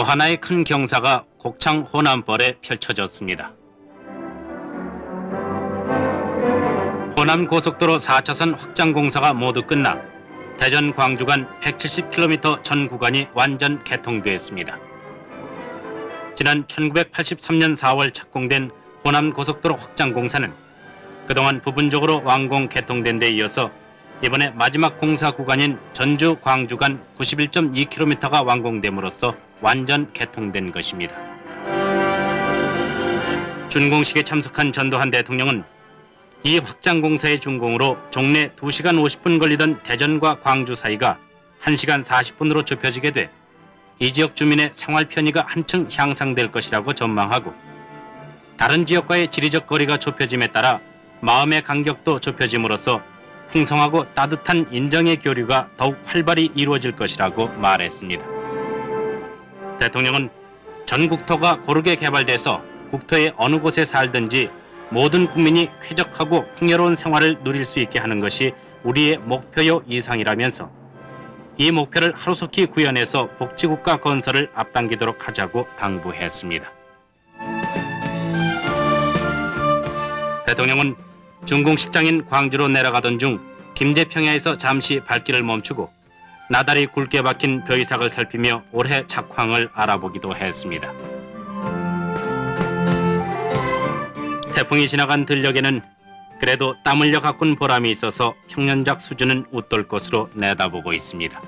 또 하나의 큰 경사가 곡창 호남벌에 펼쳐졌습니다. 호남 고속도로 4차선 확장 공사가 모두 끝나 대전 광주 간 170km 전 구간이 완전 개통되었습니다. 지난 1983년 4월 착공된 호남 고속도로 확장 공사는 그동안 부분적으로 완공 개통된 데 이어서 이번에 마지막 공사 구간인 전주 광주 간 91.2km가 완공됨으로써 완전 개통된 것입니다. 준공식에 참석한 전두환 대통령은 이 확장 공사의 준공으로 종래 2시간 50분 걸리던 대전과 광주 사이가 1시간 40분으로 좁혀지게 돼 이 지역 주민의 생활 편의가 한층 향상될 것이라고 전망하고 다른 지역과의 지리적 거리가 좁혀짐에 따라 마음의 간격도 좁혀짐으로써 풍성하고 따뜻한 인정의 교류가 더욱 활발히 이루어질 것이라고 말했습니다. 대통령은 전 국토가 고르게 개발돼서 국토의 어느 곳에 살든지 모든 국민이 쾌적하고 풍요로운 생활을 누릴 수 있게 하는 것이 우리의 목표요 이상이라면서 이 목표를 하루속히 구현해서 복지국가 건설을 앞당기도록 하자고 당부했습니다. 대통령은 준공식장인 광주로 내려가던 중 김제평야에서 잠시 발길을 멈추고 나달이 굵게 박힌 벼이삭을 살피며 올해 작황을 알아보기도 했습니다. 태풍이 지나간 들녘에는 그래도 땀 흘려 가꾼 보람이 있어서 평년작 수준은 웃돌 것으로 내다보고 있습니다.